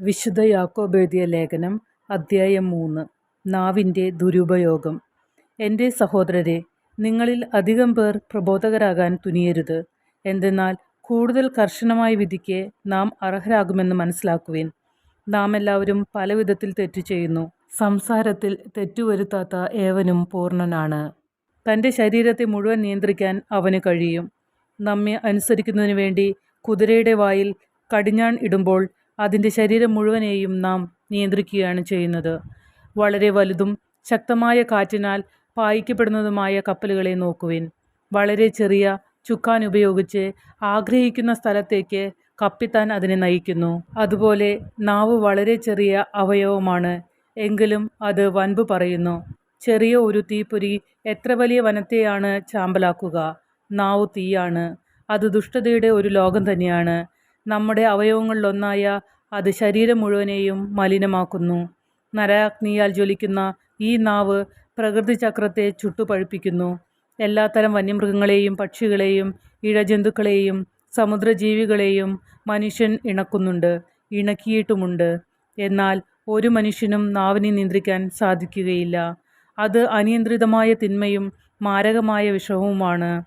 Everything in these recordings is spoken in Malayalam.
വിശുദ്ധ യാക്കോബേദിയ ലേഖനം അദ്ധ്യായം മൂന്ന് നാവിന്റെ ദുരുപയോഗം. എന്റെ സഹോദരരെ നിങ്ങളിൽ അധികം പേർ പ്രബോധകരാകാൻ തുനിയരുത്. എന്തെന്നാൽ കൂടുതൽ കർശനമായ വിധിക്ക് നാം അർഹരാകുമെന്ന് മനസ്സിലാക്കുവിൻ. നാം എല്ലാവരും പല വിധത്തിൽ തെറ്റു ചെയ്യുന്നു. സംസാരത്തിൽ തെറ്റുവരുത്താത്ത ഏവനും പൂർണനാണ്. തന്റെ ശരീരത്തെ മുഴുവൻ നിയന്ത്രിക്കാൻ അവന് കഴിയും. നമ്മെ അനുസരിക്കുന്നതിന് വേണ്ടി കുതിരയുടെ വായിൽ കടിഞ്ഞാൺ ഇടുമ്പോൾ അതിന്റെ ശരീരം മുഴുവനെയും നാം നിയന്ത്രിക്കുകയാണ് ചെയ്യുന്നത്. വളരെ വലുതും ശക്തമായ കാറ്റിനാൽ പായിക്കപ്പെടുന്നതുമായ കപ്പലുകളെ നോക്കുവിൻ. വളരെ ചെറിയ ചുക്കാൻ ഉപയോഗിച്ച് ആഗ്രഹിക്കുന്ന സ്ഥലത്തേക്ക് കപ്പിത്താൻ അതിനെ നയിക്കുന്നു. അതുപോലെ നാവ് വളരെ ചെറിയ അവയവമാണ്. എങ്കിലും അത് വൻപ് പറയുന്നു. ചെറിയ ഒരു തീപ്പൊരി എത്ര വലിയ വനത്തെയാണ് ചാമ്പലാക്കുക? നാവ് തീയാണ്. അത് ദുഷ്ടതയുടെ ഒരു ലോകം തന്നെയാണ്. നമ്മുടെ അവയവങ്ങളിലൊന്നായ അത് ശരീരം മുഴുവനെയും മലിനമാക്കുന്നു. നരാഗ്നിയാൽ ജ്വലിക്കുന്ന ഈ നാവ് പ്രകൃതി ചക്രത്തെ ചുട്ടുപഴുപ്പിക്കുന്നു. എല്ലാത്തരം വന്യമൃഗങ്ങളെയും പക്ഷികളെയും ഇഴജന്തുക്കളെയും സമുദ്രജീവികളെയും മനുഷ്യൻ ഇണക്കുന്നുണ്ട് ഇണക്കിയിട്ടുമുണ്ട്. എന്നാൽ ഒരു മനുഷ്യനും നാവിനെ നിയന്ത്രിക്കാൻ സാധിക്കുകയില്ല. അത് അനിയന്ത്രിതമായ തിന്മയും മാരകമായ വിഷവുമാണ്.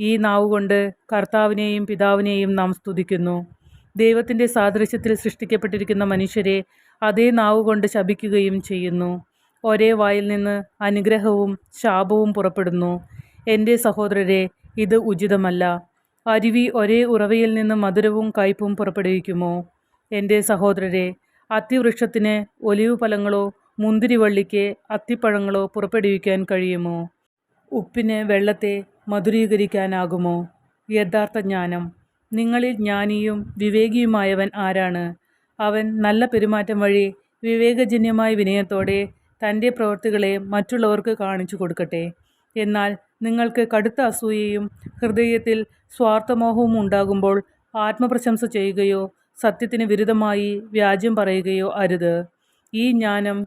ഈ നാവുകൊണ്ട് കർത്താവിനെയും പിതാവിനെയും നാം സ്തുതിക്കുന്നു. ദൈവത്തിന്റെ സാദൃശ്യത്തിൽ സൃഷ്ടിക്കപ്പെട്ടിരിക്കുന്ന മനുഷ്യരെ അതേ നാവുകൊണ്ട് ശപിക്കുകയും ചെയ്യുന്നു. ഒരേ വായിൽ നിന്ന് അനുഗ്രഹവും ശാപവും പുറപ്പെടുന്നു. എന്റെ സഹോദരരെ ഇത് ഉചിതമല്ല. അരുവി ഒരേ ഉറവയിൽ നിന്ന് മധുരവും കയ്പും പുറപ്പെടുവിക്കുമോ? എന്റെ സഹോദരരെ അത്തിവൃക്ഷത്തിന് ഒലിവ് ഫലങ്ങളോ മുന്തിരിവള്ളിക്ക് അത്തിപ്പഴങ്ങളോ പുറപ്പെടുവിക്കാൻ കഴിയുമോ? ഉപ്പിന് വെള്ളത്തെ മധുരീകരിക്കാനാകുമോ? യഥാർത്ഥ ജ്ഞാനം. നിങ്ങളിൽ ജ്ഞാനിയും വിവേകിയുമായവൻ ആരാണ്? അവൻ നല്ല പെരുമാറ്റം വഴി വിവേകജന്യമായ വിനയത്തോടെ തന്റെ പ്രവൃത്തികളെ മറ്റുള്ളവർക്ക് കാണിച്ചു കൊടുക്കട്ടെ. എന്നാൽ നിങ്ങൾക്ക് കടുത്ത അസൂയയും ഹൃദയത്തിൽ സ്വാർത്ഥമോഹവും ഉണ്ടാകുമ്പോൾ ആത്മപ്രശംസ ചെയ്യുകയോ സത്യത്തിന് വിരുദ്ധമായി വ്യാജ്യം പറയുകയോ അരുത്. ഈ ജ്ഞാനം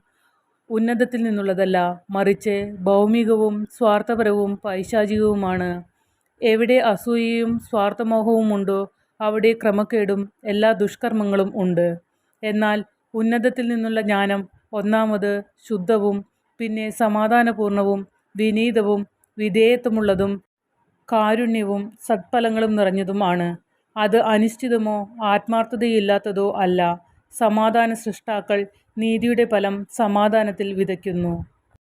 ഉന്നതത്തിൽ നിന്നുള്ളതല്ല മറിച്ച് ഭൗമികവും സ്വാർത്ഥപരവും പൈശാചികവുമാണ്. എവിടെ അസൂയയും സ്വാർത്ഥമോഹവും ഉണ്ടോ അവിടെ ക്രമക്കേടും എല്ലാ ദുഷ്കർമ്മങ്ങളും ഉണ്ട്. എന്നാൽ ഉന്നതത്തിൽ നിന്നുള്ള ജ്ഞാനം ഒന്നാമത് ശുദ്ധവും പിന്നെ സമാധാനപൂർണവും വിനീതവും വിധേയത്വമുള്ളതും കാരുണ്യവും സത്ഫലങ്ങളും നിറഞ്ഞതുമാണ്. അത് അനിശ്ചിതമോ ആത്മാർത്ഥതയില്ലാത്തതോ അല്ല. സമാധാന സൃഷ്ടാക്കൾ നീതിയുടെ ഫലം സമാധാനത്തിൽ വിതയ്ക്കുന്നു.